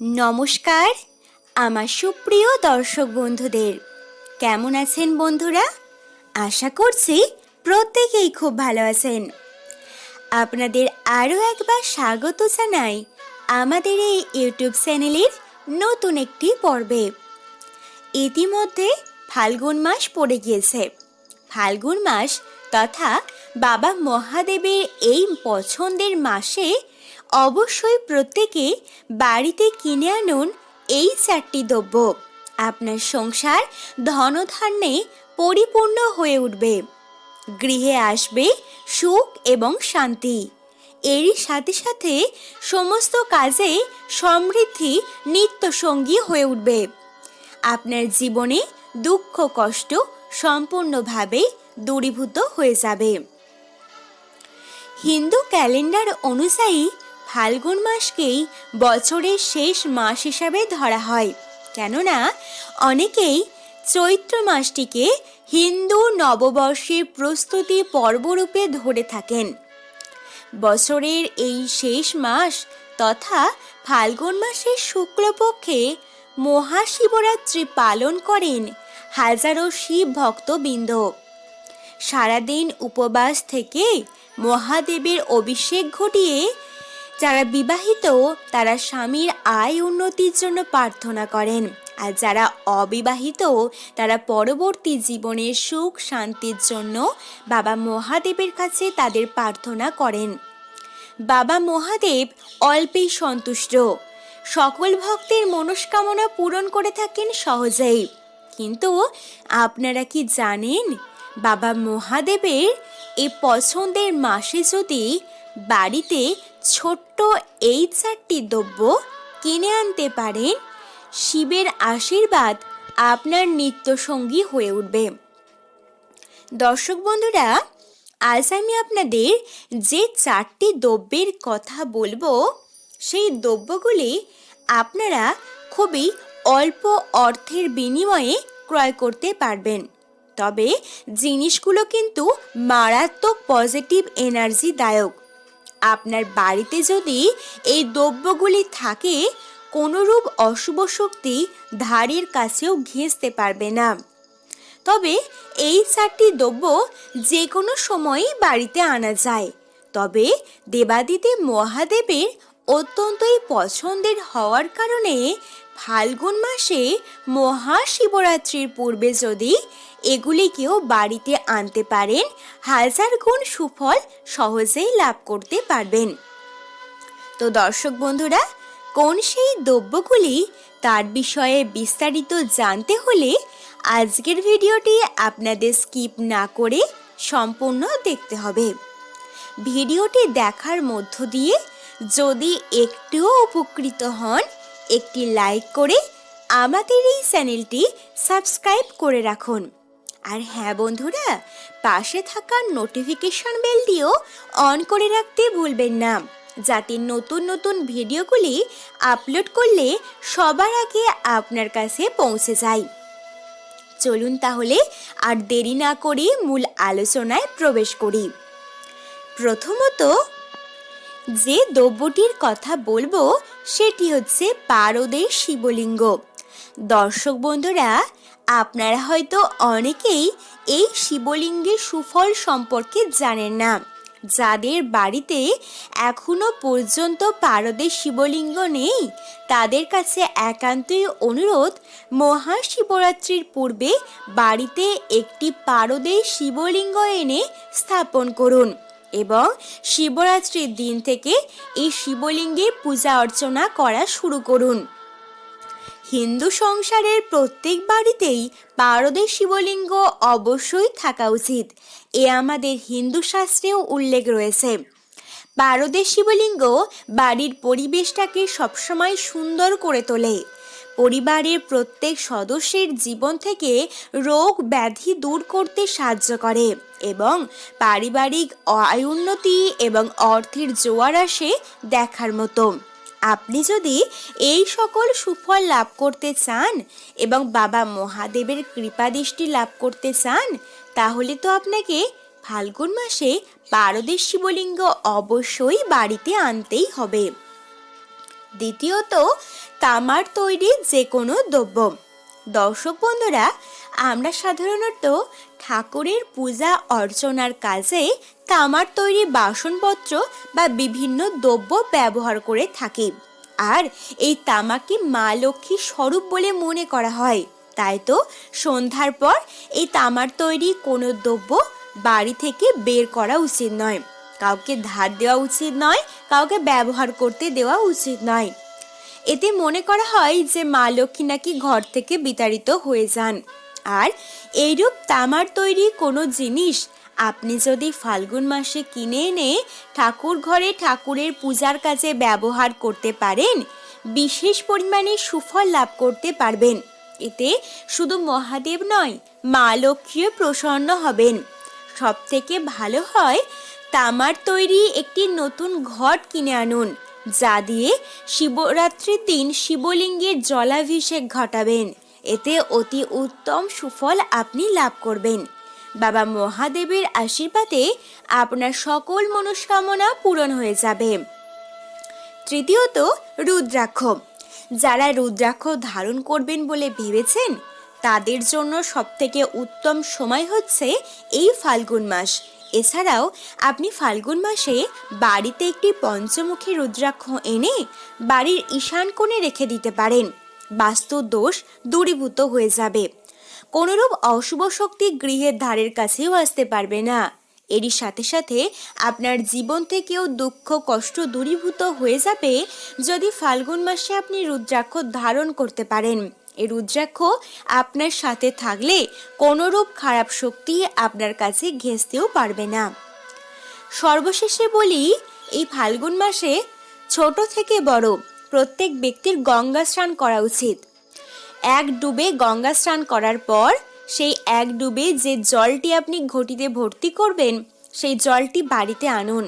নমস্কার, আমার সুপ্রিয় দর্শক বন্ধুদের। কেমন আছেন বন্ধুরা? আশা করছি প্রত্যেকেই খুব ভালো আছেন। আপনাদের আরও একবার স্বাগত জানাই আমাদের এই ইউটিউব চ্যানেলের নতুন একটি পর্বে। ইতিমধ্যে ফাল্গুন মাস পড়ে গিয়েছে। ফাল্গুন মাস তথা বাবা মহাদেবের এই পছন্দের মাসে অবশ্যই প্রত্যেকে বাড়িতে কিনে আনুন এই চারটি দ্রব্য। আপনার সংসার ধনধান্যে পরিপূর্ণ হয়ে উঠবে। গৃহে আসবে সুখ এবং শান্তি। এরই সাথে সাথে সমস্ত কাজে সমৃদ্ধি নিত্য সঙ্গী হয়ে উঠবে। আপনার জীবনে দুঃখ, কষ্ট সম্পূর্ণভাবে দূরীভূত হয়ে যাবে। হিন্দু ক্যালেন্ডার অনুযায়ী ফাল্গুন মাসকেই বছরের শেষ মাস হিসাবে ধরা হয়। কেননা, অনেকেই চৈত্র মাসটিকে হিন্দু নববর্ষের প্রস্তুতি পর্বরূপে ধরে থাকেন। বছরের এই শেষ মাস তথা ফাল্গুন মাসের শুক্লপক্ষে মহাশিবরাত্রি পালন করেন হাজারো শিব ভক্তবৃন্দ। সারাদিন উপবাস থেকে মহাদেবের অভিষেক ঘটিয়ে যারা বিবাহিত, তারা স্বামীর আয় উন্নতির জন্য প্রার্থনা করেন। আর যারা অবিবাহিত, তারা পরবর্তী জীবনের সুখ শান্তির জন্য বাবা মহাদেবের কাছে তাদের প্রার্থনা করেন। বাবা মহাদেব অল্পেই সন্তুষ্ট। সকল ভক্তের মনস্কামনা পূরণ করে থাকেন সহজেই। কিন্তু আপনারা কি জানেন, বাবা মহাদেবের এই পছন্দের মাসে যদি বাড়িতে ছোট্ট এই চারটি দ্রব্য কিনে আনতে পারেন। শিবের আশীর্বাদ আপনার নিত্যসঙ্গী হয়ে উঠবে। দর্শক বন্ধুরা, আজ আমি আপনাদের যে চারটি দ্রব্যের কথা বলব, সেই দ্রব্যগুলি আপনারা খুবই অল্প অর্থের বিনিময়ে ক্রয় করতে পারবেন। তবে জিনিসগুলো কিন্তু মারাত্মক পজিটিভ এনার্জি দায়ক। আপনার বাড়িতে যদি এই দ্রব্যগুলি থাকে, কোনোরূপ অশুভ শক্তি ধারের কাছেও ঘেঁচতে পারবে না। তবে এই চারটি দ্রব্য যে কোনো সময়ই বাড়িতে আনা যায়। তবে দেবাদিতে মহাদেবের অত্যন্তই পছন্দের হওয়ার কারণে ফাল্গুন মাসে মহাশিবরাত্রির পূর্বে যদি এগুলিকেও বাড়িতে আনতে পারেন হাজার গুণ সুফল সহজেই লাভ করতে পারবেন। তো দর্শক বন্ধুরা, কোন সেই দ্রব্যগুলি তার বিষয়ে বিস্তারিত জানতে হলে আজকের ভিডিওটি আপনাদের স্কিপ না করে সম্পূর্ণ দেখতে হবে। ভিডিওটি দেখার মধ্য দিয়ে যদি একটুও উপকৃত হন একটি লাইক করে আমাদের এই চ্যানেলটি সাবস্ক্রাইব করে রাখুন। আর হ্যাঁ বন্ধুরা, পাশে থাকা নোটিফিকেশন বেলটিও অন করে রাখতে ভুলবেন না, যাতে নতুন নতুন ভিডিওগুলি আপলোড করলে সবার আগে আপনার কাছে পৌঁছে যায়। চলুন তাহলে আর দেরি না করে মূল আলোচনায় প্রবেশ করি। প্রথমত যে দ্রব্যটির কথা বলব, সেটি হচ্ছে পারদের শিবলিঙ্গ। দর্শক বন্ধুরা, আপনারা হয়তো অনেকেই এই শিবলিঙ্গের সুফল সম্পর্কে জানেন না। যাদের বাড়িতে এখনও পর্যন্ত পারদের শিবলিঙ্গ নেই, তাদের কাছে একান্তই অনুরোধ, মহাশিবরাত্রির পূর্বে বাড়িতে একটি পারদের শিবলিঙ্গ এনে স্থাপন করুন। এবং শিবরাত্রির দিন থেকে এই শিবলিঙ্গের পূজা অর্চনা করা শুরু করুন। হিন্দু সংসারের প্রত্যেক বাড়িতেই পারদের শিবলিঙ্গ অবশ্যই থাকা উচিত। এ আমাদের হিন্দু শাস্ত্রেও উল্লেখ রয়েছে। পারদের শিবলিঙ্গ বাড়ির পরিবেশটাকে সবসময় সুন্দর করে তোলে। পরিবারের প্রত্যেক সদস্যের জীবন থেকে রোগ ব্যাধি দূর করতে সাহায্য করে এবং পারিবারিক আয়োন্নতি এবং অর্থের জোয়ার আসে দেখার মতো। আপনি যদি এই সকল সুফল লাভ করতে চান এবং বাবা মহাদেবের কৃপাদৃষ্টি লাভ করতে চান, তাহলে তো আপনাকে ফাল্গুন মাসে পারদের শিবলিঙ্গ অবশ্যই বাড়িতে আনতেই হবে। দ্বিতীয়ত, তামার তৈরি যে কোনো দ্রব্য। দর্শক বন্ধুরা, আমরা সাধারণত ঠাকুরের পূজা অর্চনার কাজে তামার তৈরি বাসনপত্র বা বিভিন্ন দ্রব্য ব্যবহার করে থাকি। আর এই তামাকে মা লক্ষ্মী স্বরূপ বলে মনে করা হয়। তাই তো সন্ধ্যার পর এই তামার তৈরি কোনো দ্রব্য বাড়ি থেকে বের করা উচিত নয়। কাউকে ধার দেওয়া উচিত নয়, কাউকে ব্যবহার করতে দেওয়া উচিত নয়। এতে মনে করা হয় যে মা লক্ষ্মী নাকি ঘর থেকে বিতাড়িত হয়ে যান। আর এইরূপ তামার তৈরি কোনো জিনিস আপনি যদি ফাল্গুন মাসে কিনে এনে ঠাকুর ঘরে ঠাকুরের পূজার কাজে ব্যবহার করতে পারেন, বিশেষ পরিমাণে সুফল লাভ করতে পারবেন। এতে শুধু মহাদেব নয়, মা লক্ষ্মীও প্রসন্ন হবেন। সব থেকে ভালো হয় তামার তৈরি একটি নতুন ঘট কিনে আনুন, যা দিয়ে শিবরাত্রির দিন শিবলিঙ্গের জলাভিষেক ঘটাবেন। এতে অতি উত্তম সুফল আপনি লাভ করবেন। বাবা মহাদেবের আশীর্বাদে আপনার সকল মনস্কামনা পূরণ হয়ে যাবে। তৃতীয়ত, রুদ্রাক্ষ। যারা রুদ্রাক্ষ ধারণ করবেন বলে ভেবেছেন, তাদের জন্য সবথেকে উত্তম সময় হচ্ছে এই ফাল্গুন মাস। এছাড়াও আপনি ফাল্গুন মাসে বাড়িতে একটি পঞ্চমুখী রুদ্রাক্ষ এনে বাড়ির ঈশান কোণে রেখে দিতে পারেন। বাস্তু দোষ দূরীভূত হয়ে যাবে। কোনোরূপ অশুভ শক্তি গৃহের ধারের কাছেও আসতে পারবে না। এরই সাথে সাথে আপনার জীবন থেকেও দুঃখ, কষ্ট দূরীভূত হয়ে যাবে যদি ফাল্গুন মাসে আপনি রুদ্রাক্ষ ধারণ করতে পারেন। এই রুদ্রাক্ষ আপনার সাথে থাকলে কোনোরূপ খারাপ শক্তি আপনার কাছে ঘেঁচতেও পারবে না। সর্বশেষে বলি, এই ফাল্গুন মাসে ছোট থেকে বড় প্রত্যেক ব্যক্তির গঙ্গা স্নান করা উচিত। এক ডুবে গঙ্গা স্নান করার পর সেই এক ডুবে যে জলটি আপনি ঘটিতে ভর্তি করবেন, সেই জলটি বাড়িতে আনুন।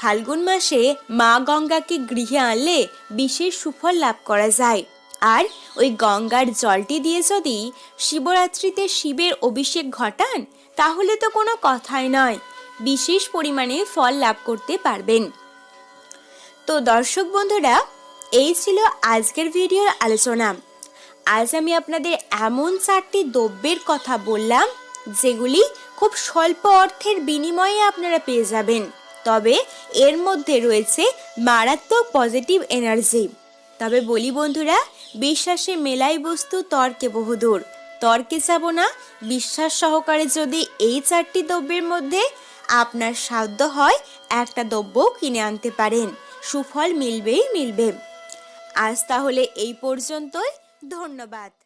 ফাল্গুন মাসে মা গঙ্গাকে গৃহে আনলে বিশেষ সুফল লাভ করা যায়। আর ওই গঙ্গার জলটি দিয়ে যদি শিবরাত্রিতে শিবের অভিষেক ঘটান, তাহলে তো কোনো কথাই নয়। বিশেষ পরিমাণে ফল লাভ করতে পারবেন। তো দর্শক বন্ধুরা, এই ছিল আজকের ভিডিওর আলোচনা। আজ আমি আপনাদের এমন চারটি দ্রব্যের কথা বললাম, যেগুলি খুব স্বল্প অর্থের বিনিময়ে আপনারা পেয়ে যাবেন। তবে এর মধ্যে রয়েছে মারাত্মক পজিটিভ এনার্জি। তবে বলি বন্ধুরা বিশ্বাসে মেলাই বস্তু তর্কে বহুদূর। তর্কে যাব না, বিশ্বাস সহকারে যদি এই চারটি দ্রব্যের মধ্যে আপনার সাধ্য হয়, একটা দ্রব্য কিনে আনতে পারেন। সুফল মিলবেই মিলবে। আজ তাহলে এই পর্যন্তই। ধন্যবাদ।